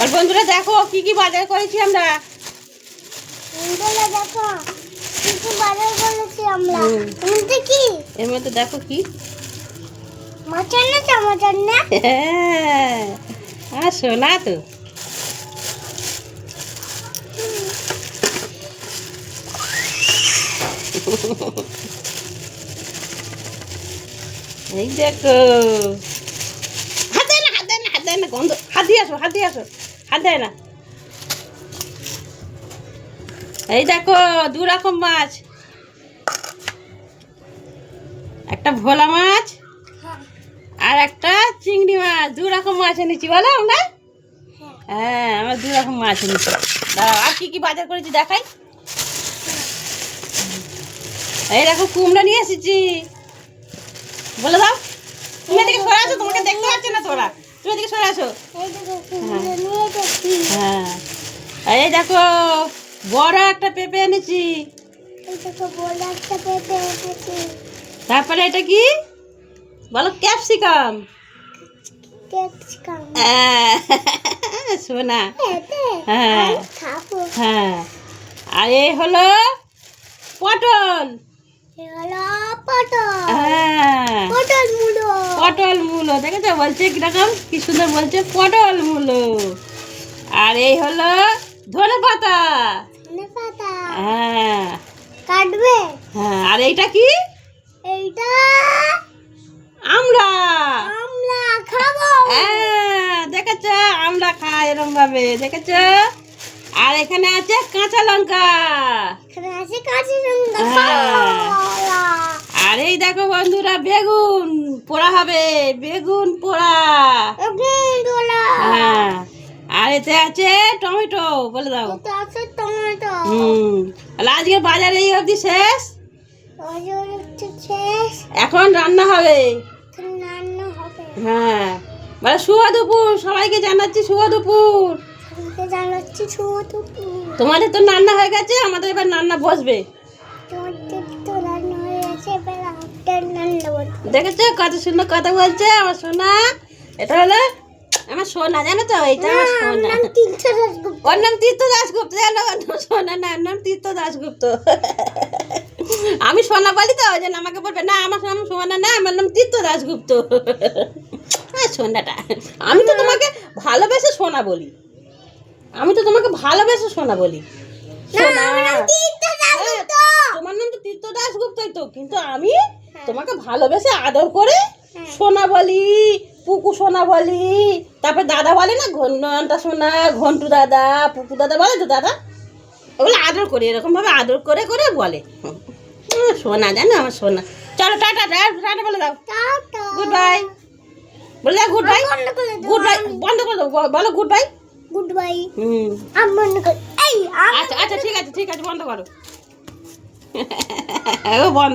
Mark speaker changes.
Speaker 1: আর বন্ধুরা দেখো কি কি বাজার করেছি আমরা।
Speaker 2: বন্ধুরা দেখো বাজার করেছি আমরা। তুমি দেখি
Speaker 1: কি?
Speaker 2: মাছের না চামচের না?
Speaker 1: হ্যাঁ। আর শোনা তো। এই দেখো। হাত না হাত না হাত না গন্ধ। হাত দিয়ে আসো হাত দিয়ে আসো। দেয় না। এই দেখো দু রকম মাছ। একটা ভোলা মাছ আর একটা চিংড়ি মাছ। দু রকম মাছ এনেছি, বলো আমরা? হ্যাঁ আমরা দু রকম মাছ এনেছি। দাঁড়াও, আর কি কি বাজার করেছি দেখাই। এই দেখো, কুমড়া নিয়ে এসেছি। বলে দাও। তুমি এদিকে সরে আসো, তোমাকে দেখতে পাচ্ছি না তোরা তুমি এদিকে সরে আসো।
Speaker 2: যাচ্ছি
Speaker 1: হ্যাঁ। এই দেখো বড় একটা পেঁপে এনেছি। তারপরে এটা কি? বলো ক্যাপসিকাম। হ্যাঁ, শোনা হ্যাঁ। হ্যাঁ। আর এই হলো পটল
Speaker 2: এ হলো পটল
Speaker 1: হ্যাঁ
Speaker 2: পটল মুলো
Speaker 1: পটল মূলো দেখেছ? বলছে কীরকম? কি সুন্দর বলছে? পটল মূলো। আর এই হলো ধনে পাতা হ্যাঁ।
Speaker 2: কাটবে?
Speaker 1: হ্যাঁ আর এইটা কি?
Speaker 2: এইটা
Speaker 1: আমলা
Speaker 2: আমরা খাব।
Speaker 1: হ্যাঁ দেখেছ? আমরা খাই এরকম ভাবে দেখেছ? আর এখানে আছে কাঁচা লঙ্কা।
Speaker 2: এখানে আছে কাঁচি লঙ্কা।
Speaker 1: হ্যাঁ। আর এই দেখো বন্ধুরা বেগুন। পোড়া হবে বেগুন পোড়া। হ্যাঁ আর এতে আছে টমেটো বলে দাও।
Speaker 2: টমেটো।
Speaker 1: হুম আজকের বাজারে এই অবধি শেষ? এখন রান্না হবে। হ্যাঁ মানে শুভ দুপুর। সবাইকে জানাচ্ছি শুভ দুপুর। তোমাদের তো রান্না হয়ে গেছে আমাদের এবার রান্না বসবে। দেখেছ? কত সুন্দর কথা বলছে আমার সোনা। এটা হলো আমার সোনা জানো তো? এটা আমার সোনা। ওর নাম তীর্থ দাসগুপ্ত জানো? ওর নাম সোনা না নাম তীর্থ দাসগুপ্ত আমি সোনা বলি তো জন্য আমাকে বলবে না আমার নাম সোনা না আমার নাম তীর্থ দাসগুপ্ত হ্যাঁ সোনাটা। আমি তো তোমাকে ভালোবেসে সোনা বলি। আমি তো তোমাকে ভালোবেসে সোনা বলি।
Speaker 2: তিনশো
Speaker 1: তোমার নাম তো তীর্থ দাসগুপ্তই তো কিন্তু আমি তোমাকে ভালোবেসে আদর করে সোনা বলি পুকু সোনা বলি তারপর দাদা বলে না ঘণ্টা সোনা ঘন্টু দাদা পুকু দাদা বলে তো দাদা? ওগুলো আদর করে এরকম ভাবে আদর করে করে বলে। হুম, সোনা জানো আমার সোনা। চলো টাটা টাটা বলে দাও। গুড বাই বলে দাও গুড বাই। গুড বাই বন্ধ করে দাও বলো গুড বাই
Speaker 2: গুড বাই
Speaker 1: হুম।
Speaker 2: আমি বন্ধ করি
Speaker 1: আচ্ছা আচ্ছা ঠিক আছে ঠিক আছে বন্ধ করো। ও বন্ধ।